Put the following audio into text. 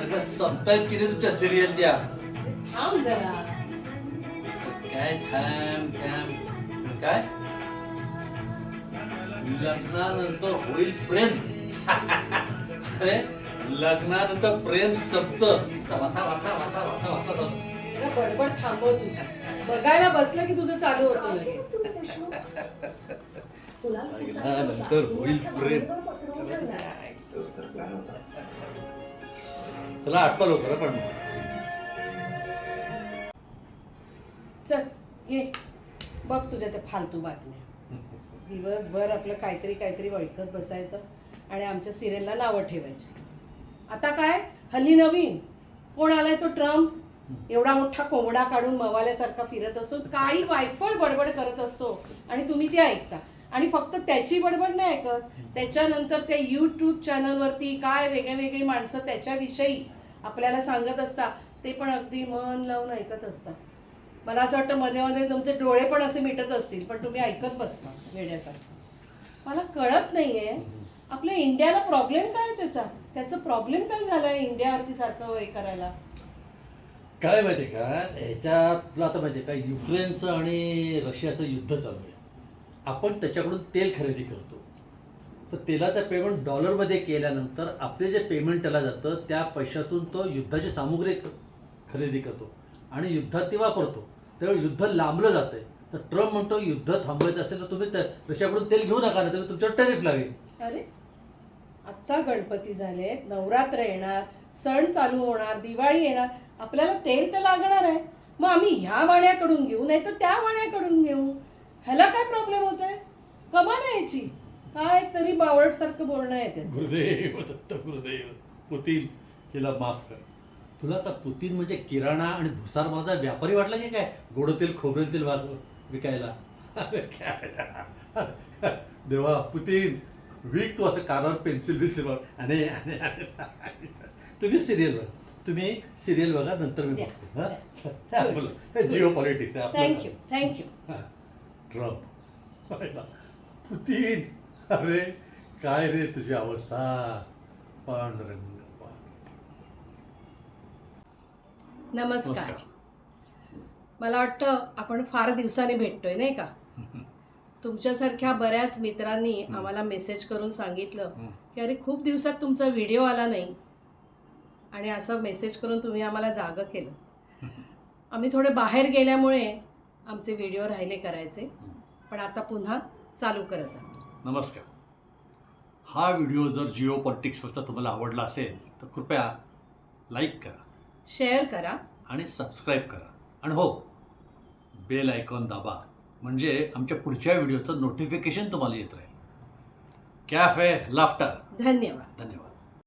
अगं सप्ताहित किती तुमच्या सिरियल द्या? थांब जरा. काय? थांब थांब. काय? लग्नानंतर होईल प्रेम. अरे लग्नानंतर प्रेम संपत. वाचा वाचा वाचा वाचा वाचा बडबड थांबव तुझ्या. बघायला बसलं की तुझं चालू होतं लगेच. लग्नानंतर होईल प्रेम. चला आटपा लवकर पण. चल ये. बघ तुझ्या त्या फालतू बातम्या. दिवसभर आपलं काहीतरी काहीतरी वळखत बसायचं आणि आमच्या सिरियलला नावं ठेवायची. आता काय? हल्ली नवीन. कोण आलाय तो ट्रम्प? एवढा मोठा कोंबडा काढून मवाल्यासारखा फिरत असतो. काही वायफळ बडबड करत असतो. आणि तुम्ही ते ऐकता. आणि फक्त त्याची बडबड नाही ऐकत. त्याच्यानंतर त्या यूट्यूब चॅनलवरती काय वेगळे वेगळी माणसं त्याच्याविषयी आपल्याला सांगत असतात. ते पण अगदी मन लावून ऐकत असतात. मला असं वाटतं मध्ये मध्ये तुमचे डोळे पण असे मिटत असतील पण तुम्ही ऐकत बसता वेड्यासारखं. मला कळत नाहीये. आपल्या इंडियाला प्रॉब्लेम काय आहे त्याचा? त्याचा प्रॉब्लेम काय झालाय इंडियावरती सारखं हे करायला? काय माहिती का? ह्याच्यातलं आता माहितीये का? युक्रेनचं आणि रशियाचं युद्ध चालू आहे. आपण त्याच्याकडून तेल खरेदी करतो. तर तेलाचं पेमेंट डॉलरमध्ये केल्यानंतर आपले जे पेमेंट त्याला जातं त्या पैशातून तो युद्धाची सामुग्री खरेदी करतो आणि युद्धात ती वापरतो. त्यावेळी युद्ध लांबलं जातं तर ट्रम्प म्हणतो युद्ध थांबवायचं असेल तर तुम्ही रशियाकडून तेल घेऊ नका ना तुम्ही तुमच्यावर टॅरिफ लागेल अरे आत्ता गणपती झाले नवरात्र येणार सण चालू होणार दिवाळी येणार आपल्याला तेल तर लागणार आहे. मग आम्ही ह्या वाण्याकडून घेऊ नाही तर त्या वाण्याकडून घेऊ. ह्याला काय प्रॉब्लेम होत आहे कमाल आहे याची. काय तरी बावळटसारखं बोलणं आहे त्याचं. गुरुदेव दत्त गुरुदेव पुतीन हिला माफ कर. तुला आता पुतीन म्हणजे किराणा आणि भुसार माझा व्यापारी वाटला की काय? गोड तेल खोबरेल तेल वाग- विकायला? अरे काय? देवा पुतीन वीक तू असं कानावर पेन्सिल बिन्सिल आणि- तुम्ही सिरियल बघा. तुम्ही सिरियल बघा नंतर मी द्या. बघतो. हा? बोला. जिओ पॉलिटिक्स आहे. आपलं. थँक्यू थँक्यू हा, ट्रम्प. पुतीन. अरे काय रे तुझी अवस्था? पांडुरंग. नमस्कार. मला वाटतं आपण फार दिवसांनी भेटतोय नाही का? तुमच्यासारख्या बऱ्याच मित्रांनी आम्हाला मेसेज करून सांगितलं. की अरे खूप दिवसात तुमचा व्हिडिओ आला नाही. आणि असं मेसेज करून तुम्ही आम्हाला जागं केलं. आम्ही थोडे बाहेर गेल्यामुळे आमचे व्हिडिओ राहिले करायचे. पण आता पुन्हा चालू करत आहोत. नमस्कार. हा व्हिडिओ जर जिओ पॉलिटिक्सवरचा तुम्हाला आवडला असेल तर कृपया लाईक करा. शेअर करा. आणि सबस्क्राईब करा. आणि हो बेल आयकॉन दाबा. म्हणजे आमच्या पुढच्या व्हिडिओचं नोटिफिकेशन तुम्हाला येत राहील. Cafe laughter. धन्यवाद. धन्यवाद.